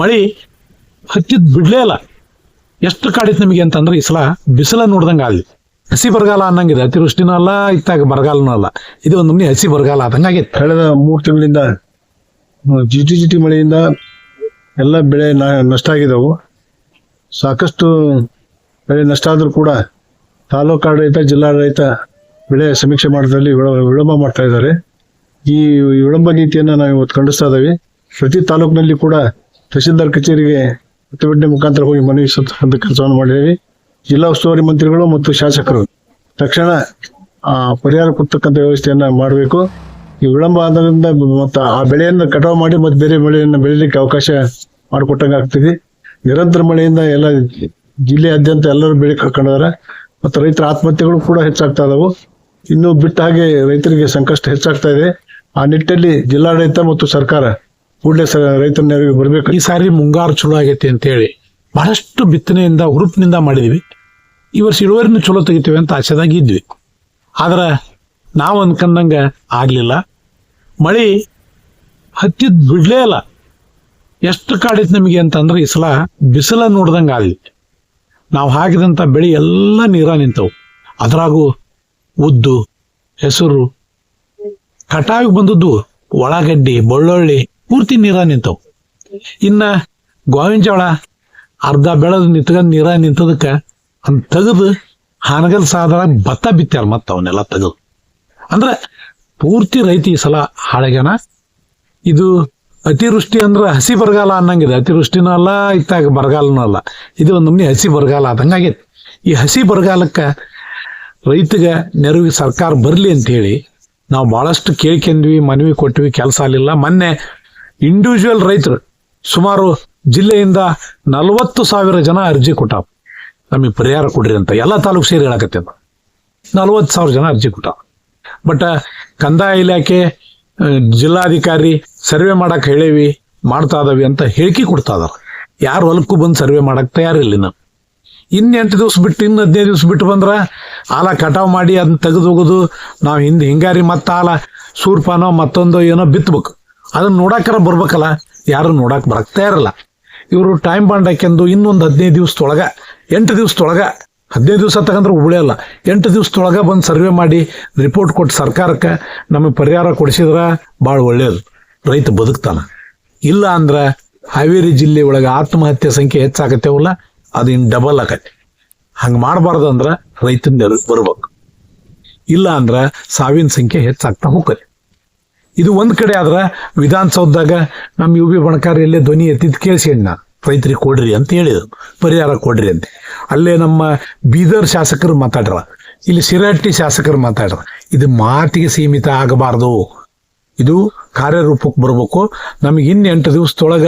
ಮಳಿ ಹತ್ತಿದ್ ಬಿಡ್ಲೇ ಇಲ್ಲ. ಎಷ್ಟು ಕಾಡಿತ್ತು ನಿಮಗೆ ಅಂತಂದ್ರೆ ಈ ಸಲ ಬಿಸಿಲ ನೋಡ್ದಂಗೆ ಆಗಲಿ. ಹಸಿ ಬರಗಾಲ ಅನ್ನಂಗಿದೆ. ಅತಿವೃಷ್ಟಿನೂ ಅಲ್ಲ, ಇತ್ತಾಗ ಬರಗಾಲನೂ ಅಲ್ಲ. ಇದು ಒಂದು ನಮ್ನಿ ಹಸಿ ಬರಗಾಲ ಆದಂಗೆ ಆಗೈತೆ. ಕಳೆದ ಮೂರು ತಿಂಗಳಿಂದ ಜಿಟಿ ಜಿಟಿ ಮಳೆಯಿಂದ ಎಲ್ಲ ಬೆಳೆ ನಷ್ಟ ಆಗಿದ್ದವು ಸಾಕಷ್ಟು ಬೆಳೆ ನಷ್ಟ ಆದರೂ ಕೂಡ ತಾಲೂಕು ಆಡಳಿತ, ಜಿಲ್ಲಾಡಳಿತ ಬೆಳೆ ಸಮೀಕ್ಷೆ ಮಾಡೋದ್ರಲ್ಲಿ ವಿಳ- ವಿಳಂಬ ಮಾಡ್ತಾ ಇದ್ದಾರೆ. ಈ ವಿಳಂಬ ನೀತಿಯನ್ನು ನಾವು ಇವತ್ತು ಖಂಡಿಸ್ತಾ ಇದ್ದೀವಿ. ಪ್ರತಿ ತಾಲೂಕಿನಲ್ಲಿ ಕೂಡ ತಹಸೀಲ್ದಾರ್ ಕಚೇರಿಗೆ ಪ್ರತಿಭಟನೆ ಮುಖಾಂತರ ಹೋಗಿ ಮನವಿ ಸಲ್ಲಿಸುವಂತ ಕೆಲಸವನ್ನು ಮಾಡಿದ್ದೀವಿ. ಜಿಲ್ಲಾ ಉಸ್ತುವಾರಿ ಮಂತ್ರಿಗಳು ಮತ್ತು ಶಾಸಕರು. ತಕ್ಷಣ ಪರಿಹಾರ ಕೊಡ್ತಕ್ಕಂಥ ವ್ಯವಸ್ಥೆಯನ್ನು ಮಾಡಬೇಕು. ಈ ವಿಳಂಬ ಆದ್ದರಿಂದ ಮತ್ತು ಆ ಬೆಳೆಯನ್ನು ಕಟಾವು ಮಾಡಿ ಮತ್ತೆ ಬೇರೆ ಬೆಳೆಯನ್ನು ಬೆಳೀಲಿಕ್ಕೆ ಅವಕಾಶ ಮಾಡಿಕೊಟ್ಟಂಗೆ ಆಗ್ತಿದೆ. ನಿರಂತರ ಮಳೆಯಿಂದ ಎಲ್ಲ ಜಿಲ್ಲೆಯಾದ್ಯಂತ ಎಲ್ಲರೂ ಬೆಳೆ ಕಳ್ಕೊಂಡಿದ್ದಾರೆ ಮತ್ತು ರೈತರ ಆತ್ಮಹತ್ಯೆಗಳು ಕೂಡ ಹೆಚ್ಚಾಗ್ತಾ ಇದಾವೆ. ಇನ್ನು ಬಿಟ್ಟ ಹಾಗೆ ರೈತರಿಗೆ ಸಂಕಷ್ಟ ಹೆಚ್ಚಾಗ್ತಾ ಇದೆ. ಆ ನಿಟ್ಟಿನಲ್ಲಿ ಜಿಲ್ಲಾಡಳಿತ ಮತ್ತು ಸರ್ಕಾರ ಕೂಡಲೇ ಸ ರೈತರ ನೆರವಿಗೆ ಬರಬೇಕು? ಈ ಸಾರಿ ಮುಂಗಾರು ಚಲೋ ಆಗೈತಿ ಅಂತೇಳಿ ಬಹಳಷ್ಟು ಬಿತ್ತನೆಯಿಂದ, ಹುರುಪಿನಿಂದ ಮಾಡಿದ್ವಿ. ಈ ವರ್ಷ ಇಳುವರಿನೂ ಚಲೋ ತೆಗಿತೀವಿ ಅಂತ ಆಸೆದಾಗ ಇದ್ವಿ. ಆದ್ರೆ ನಾವು ಅನ್ಕೊಂಡಂಗೆ ಆಗಲಿಲ್ಲ. ಮಳಿ ಹತ್ತಿದ್ ಬಿಡಲೇ ಇಲ್ಲ ಎಷ್ಟು ಕಾಡಿತ್ ನಮಗೆ ಅಂತಂದ್ರೆ ಈ ಸಲ ಬಿಸಿಲ ನೋಡ್ದಂಗೆ ಆಗಲಿ. ನಾವು ಹಾಕಿದಂಥ ಬೆಳೆ ಎಲ್ಲ ನೀರ ನಿಂತವು. ಅದರಾಗೂ ಉದ್ದು, ಹೆಸರು, ಕಟಾವಿಗೆ ಬಂದದ್ದು ಒಳಗಡ್ಡಿ ಬೆಳ್ಳುಳ್ಳಿ ಪೂರ್ತಿ ನೀರ ನಿಂತವು ಇನ್ನ ಗೋವಿನ ಜೋಳ ಅರ್ಧ ಬೆಳೆದು ನಿಂತ್ಕೊಂಡು ನೀರ ನಿಂತದಕ್ಕೆ ಅಂತ ತೆಗೆದು ಹಾನಗಲ್ ಸಾಧನ ಭತ್ತ ಬಿತ್ತಾರ ಮತ್ತೆ ಅವನ್ನೆಲ್ಲ ತೆಗೆದು. ಅಂದ್ರೆ ಪೂರ್ತಿ ರೈತ ಈ ಸಲ ಹಾಳಗ್ಯಾನ. ಇದು ಅತಿವೃಷ್ಟಿ ಅಂದ್ರೆ ಹಸಿ ಬರಗಾಲ ಅನ್ನಂಗಿದೆ. ಅತಿವೃಷ್ಟಿನೂ ಅಲ್ಲ, ಇತ್ತಾಗ ಬರಗಾಲನೂ ಅಲ್ಲ. ಇದು ಒಂದು ಹಸಿ ಬರಗಾಲ ಆದಂಗೆ ಆಗೈತೆ ಈ ಹಸಿ ಬರಗಾಲಕ್ಕೆ ರೈತಗೆ ನೆರವಿಗೆ ಸರ್ಕಾರ ಬರಲಿ ಅಂತ ಹೇಳಿ ನಾವು ಬಹಳಷ್ಟು ಕೇಳ್ಕೊಂಡ್ವಿ, ಮನವಿ ಕೊಟ್ವಿ, ಕೆಲಸ ಆಗಲಿಲ್ಲ. ಮೊನ್ನೆ ಇಂಡಿವಿಜುವಲ್ ರೈತರು ಸುಮಾರು ಜಿಲ್ಲೆಯಿಂದ ನಲವತ್ತು ಸಾವಿರ ಜನ ಅರ್ಜಿ ಕೊಟ್ಟ ನಮಗೆ ಪರಿಹಾರ ಕೊಡ್ರಿ ಅಂತ ಎಲ್ಲ ತಾಲೂಕು ಸೇರಿ ಹೇಳಕತ್ತೆ ನಲವತ್ತು ಸಾವಿರ ಜನ ಅರ್ಜಿ ಕೊಟ್ಟ ಬಟ್, ಕಂದಾಯ ಇಲಾಖೆ ಜಿಲ್ಲಾಧಿಕಾರಿ ಸರ್ವೆ ಮಾಡಕ್ಕೆ ಹೇಳೇವಿ, ಮಾಡ್ತಾ ಇದಾವೆ ಅಂತ ಹೇಳಿಕೆ ಕೊಡ್ತಾ ಇದಾರೆ. ಯಾರು ಹೊಲಕ್ಕೂ ಬಂದು ಸರ್ವೆ ಮಾಡಕ್ಕೆ ತಯಾರಿಲ್ಲ ನಾವು ಇನ್ನು. ಎಂಟು ದಿವಸ ಬಿಟ್ಟು, ಇನ್ನು ಹದಿನೈದು ದಿವ್ಸ ಬಿಟ್ಟು ಬಂದ್ರ ಆಲ ಕಟಾವ್ ಮಾಡಿ ಅದನ್ನ ತೆಗೆದು ಹೋಗೋದು, ನಾವು ಹಿಂದೆ ಹಿಂಗಾರಿ ಮತ್ತೆ ಆಲ ಸೂರ್ಪಾನೋ ಮತ್ತೊಂದೋ ಏನೋ ಬಿತ್ತಬೇಕು ಅದನ್ನ ನೋಡಾಕರ ಬರ್ಬೇಕಲ್ಲ, ಯಾರು ನೋಡಕ್ ಬರ್ತಾ ಇರಲ್ಲ. ಇವರು ಟೈಮ್ ಬಾಂಡ್ ಹಾಕ್ಯಂದು ಇನ್ನೊಂದು ಹದಿನೈದು ದಿವಸದೊಳಗ, ಎಂಟು ದಿವಸದೊಳಗ, ಹದಿನೈದು ದಿವಸ ತಗೊಂಡ್ರೆ ಉಳಿಯಲ್ಲ ಎಂಟು ದಿವಸದೊಳಗ ಬಂದು ಸರ್ವೆ ಮಾಡಿ ರಿಪೋರ್ಟ್ ಕೊಟ್ಟು ಸರ್ಕಾರಕ್ಕೆ ನಮಗೆ ಪರಿಹಾರ ಕೊಡಿಸಿದ್ರ ಭಾಳ ಒಳ್ಳೆಯದು ರೈತ ಬದುಕ್ತಾನ. ಇಲ್ಲ ಅಂದ್ರೆ ಹಾವೇರಿ ಜಿಲ್ಲೆ ಒಳಗೆ ಆತ್ಮಹತ್ಯೆ ಸಂಖ್ಯೆ ಹೆಚ್ಚಾಗತ್ತೇವಲ್ಲ ಅದು ಇನ್ನು ಡಬಲ್ ಆಗತ್ತೆ. ಹಂಗೆ ಮಾಡಬಾರ್ದು ಅಂದ್ರೆ ರೈತನ ಬರ್ಬೇಕು. ಇಲ್ಲ ಅಂದ್ರೆ ಸಾವಿನ ಸಂಖ್ಯೆ ಹೆಚ್ಚಾಗ್ತಾ ಹೋಗ್ತದೆ ಇದು ಒಂದು ಕಡೆ ಆದ್ರೆ ವಿಧಾನಸೌಧದಾಗ ನಮ್ಮ ಯು ಬಿ ಬಣಕಾರಿಯಲ್ಲೇ ಧ್ವನಿ ಎತ್ತಿದ್ ಕೇಳಿಸಿಣ್ಣ ರೈತರಿಗೆ ಕೊಡ್ರಿ ಅಂತ ಹೇಳಿದ್ರು. ಪರಿಹಾರ ಕೊಡ್ರಿ ಅಂತ. ಅಲ್ಲೇ ನಮ್ಮ ಬೀದರ್ ಶಾಸಕರು ಮಾತಾಡ್ರ. ಇಲ್ಲಿ ಸಿರಹಟ್ಟಿ ಶಾಸಕರು ಮಾತಾಡ್ರ. ಇದು ಮಾತಿಗೆ ಸೀಮಿತ ಆಗಬಾರ್ದು. ಇದು ಕಾರ್ಯರೂಪಕ್ಕೆ ಬರಬೇಕು. ನಮಗೆ ಇನ್ನು ಎಂಟು ದಿವಸದೊಳಗ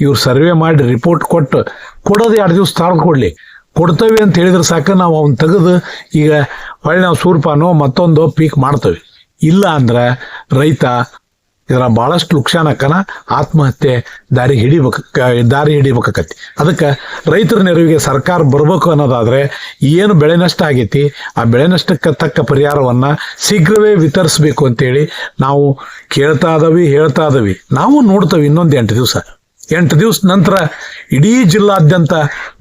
ಇವ್ರು ಸರ್ವೆ ಮಾಡಿ ರಿಪೋರ್ಟ್ ಕೊಟ್ಟು ಕೊಡೋದು ಎರಡು ದಿವಸ ತಾಳ್ದು ಕೊಡ್ಲಿ. ಕೊಡ್ತೇವೆ ಅಂತ ಹೇಳಿದ್ರೆ ಸಾಕು, ನಾವು ಅವ್ನ ತೆಗೆದು ಈಗ ಹೊಳ್ಳಿ ನಾವು ಸೂರ್ಪಾನೋ ಮತ್ತೊಂದು ಪೀಕ್ ಮಾಡ್ತೇವೆ. ಇಲ್ಲ ಅಂದ್ರೆ ರೈತ ಇದರ ಬಹಳಷ್ಟು ನುಕ್ಸಾನಕ್ಕನ ಆತ್ಮಹತ್ಯೆ ದಾರಿ ಹಿಡಿಬೇಕ ದಾರಿ ಹಿಡಿಬೇಕಾಕತಿ ಅದಕ್ಕೆ ರೈತರ ನೆರವಿಗೆ ಸರ್ಕಾರ ಬರ್ಬೇಕು ಅನ್ನೋದಾದರೆ ಏನು ಬೆಳೆ ನಷ್ಟ ಆಗೈತಿ, ಆ ಬೆಳೆ ನಷ್ಟಕ್ಕೆ ತಕ್ಕ ಪರಿಹಾರವನ್ನ ಶೀಘ್ರವೇ ವಿತರಿಸಬೇಕು ಅಂತೇಳಿ ನಾವು ಕೇಳ್ತಾ ಇದಾವಿ, ಹೇಳ್ತಾ ಇದಾವಿ. ನಾವು ನೋಡ್ತೇವೆ ಇನ್ನೊಂದು ಎಂಟು ದಿವಸ. ಎಂಟು ದಿವಸ ನಂತರ ಇಡೀ ಜಿಲ್ಲಾದ್ಯಂತ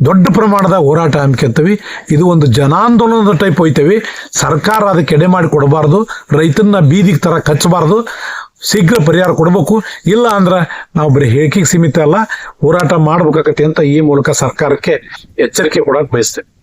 ದೊಡ್ಡ ಪ್ರಮಾಣದ ಹೋರಾಟ ಹಮ್ಮಿಕೊಂತೀವಿ. ಇದು ಒಂದು ಜನಾಂದೋಲನದ ಟೈಪ್ ಹೋಯ್ತೇವೆ. ಸರ್ಕಾರ ಅದಕ್ಕೆ ಎಡೆ ಮಾಡಿ ಕೊಡಬಾರ್ದು. ರೈತನ ಬೀದಿಗೆ ತರ ಕಚ್ಚಬಾರ್ದು. ಶೀಘ್ರ ಪರಿಹಾರ ಕೊಡಬೇಕು. ಇಲ್ಲ ಅಂದ್ರೆ ನಾವು ಬರೀ ಹೇಳಿಕೆಗೆ ಸೀಮಿತ ಅಲ್ಲ, ಹೋರಾಟ ಮಾಡ್ಬೇಕಾಗತ್ತೆ ಅಂತ ಈ ಮೂಲಕ ಸರ್ಕಾರಕ್ಕೆ ಎಚ್ಚರಿಕೆ ಕೊಡಕ್ ಬಯಸ್ತೇವೆ.